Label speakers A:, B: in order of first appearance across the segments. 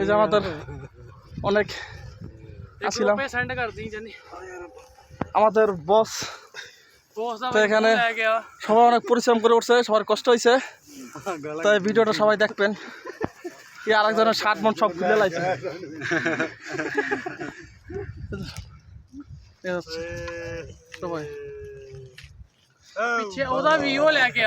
A: এই যে আমাদের অনেক
B: আসিলাম।
A: আমাদের বস এখানে সবাই অনেক পরিশ্রম করে উঠছে সবার কষ্ট হয়েছে তাই ভিডিওটা সবাই দেখবেন। ই আর একজনের ষাট মন সব খুলে লাগছে সবাই।
B: ওদা ভিও লাগে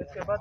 C: इसके बाद